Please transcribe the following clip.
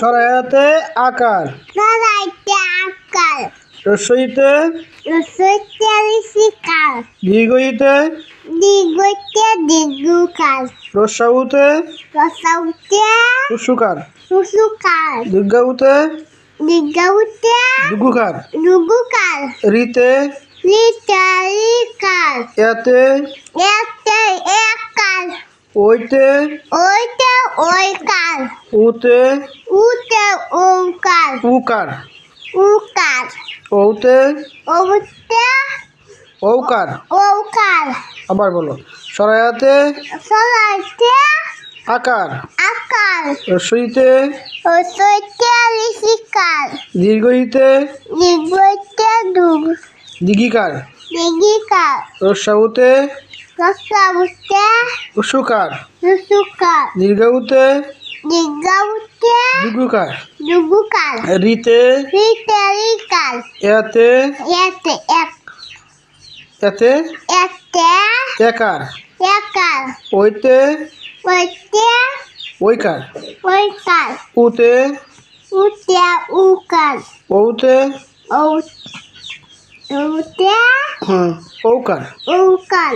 সরাইতে আকার। সরাইতে আকার। রসইতে রসইতে ঋষিকার দীর্ঘইতে দিগতে দিগুকার রসাউতে রসাউতে উসুকার সুসুকার দুর্গাউতে দিগাউতে দুগুকার দুগুকার রিতে লিটারিকার এতে এতে একার। ওইতে ওইতে ওইকার উতে? উতে ওকার উকার। উকার। ওতে ওতে ঔকার ওকার আবার বলো। সরাইতে সরাইতে আকার। আকার। রসইতে? রসইতে ঋষিকার। দীর্ঘইতে দিগতে দুগ দিঘিকার দিগিকার। রসাউতে? উসুকার সুসুকার দীর্ঘউতে দিগাউতে দুগুকার দুগুকার রিতে লিটারিকার এতে এতে এক এতে এতে একার একার ওইতে ওইতে ওইকার ওইকার উতে উতে উকার ওতে ও উতে হুম ঔকার উকার